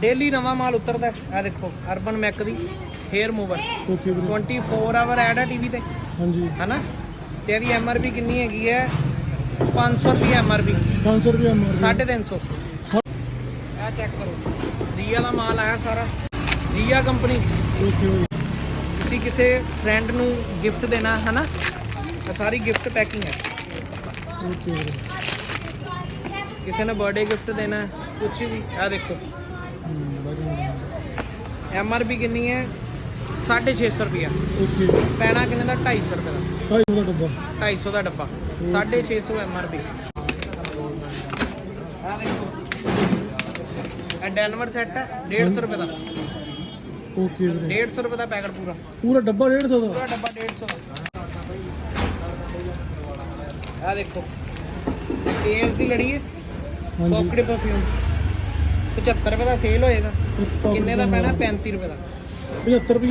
Daily ਨਵਾਂ ਮਾਲ ਉਤਰਦਾ ਆ ਦੇਖੋ ਅਰਬਨ ਮੈਕ ਦੀ ਹੇਅਰ ਮੂਵਰ ਓਕੇ ਵੀਰੇ। 24 ਆਵਰ ਐਡ ਹੈ ਟੀਵੀ ਤੇ। ਹਾਂਜੀ। ਹਨਾ? ਤੇ ਇਹਦੀ ਐਮਆਰਪੀ ਕਿੰਨੀ ਹੈਗੀ ਹੈ? 500 ਰੁਪਏ ਐਮਆਰਪੀ 500 ਰੁਪਏ ਮਾਰ 350 ਇਹ ਚੈੱਕ ਕਰੋ। ਰੀਆ ਦਾ ਮਾਲ ਆਇਆ ਸਾਰਾ। ਰੀਆ ਕੰਪਨੀ ਓਕੇ ਤੁਸੀਂ ਕਿਸੇ ਫਰੈਂਡ ਨੂੰ ਗਿਫਟ ਦੇਣਾ ਹਨਾ? ਇਹ ਸਾਰੀ ਗਿਫਟ ਪੈਕਿੰਗ ਹੈ। ਓਕੇ ਕਿਸੇ ਨੇ ਬਰਥਡੇ ਗਿਫਟ ਦੇਣਾ ਕੁਛ ਵੀ। ਆ ਦੇਖੋ। ਹੂੰ ਬਾਕੀ ਐਮਆਰਪੀ ਕਿੰਨੀ ਹੈ? 650 ਰੁਪਿਆ ਓਕੇ। ਪੈਣਾ ਕਿੰਨੇ ਦਾ? 250 ਰੁਪਏ ਦਾ। 250 ਦਾ ਡੱਬਾ। 250 ਦਾ ਡੱਬਾ। 650 ਐਮਆਰਪੀ ਆ ਦੇਖੋ। ਇਹ ਡੈਨਵਰ ਸੈੱਟ ਹੈ 150 ਰੁਪਏ ਦਾ। ਓਕੇ ਵੀਰੇ। 150 ਰੁਪਏ ਦਾ ਪੈਕਟ ਪੂਰਾ। ਪੂਰਾ ਡੱਬਾ 150 ਦਾ? ਪੂਰਾ ਡੱਬਾ 150 ਦਾ। ਆ ਦੇਖੋ। ਕੇਸ ਦੀ ਲੜੀ ਹੈ। ਪੌਕੜੇ ਪਰਫਿਊਮ 75 ਰੁਪਏ ਦਾ ਸੇਲ ਹੋਏਗਾ। ਕਿੰਨੇ ਦਾ ਦਾ ਪੈਣਾ? 35 ਰੁਪਏ ਦਾ। 75 ਰੁਪਏ।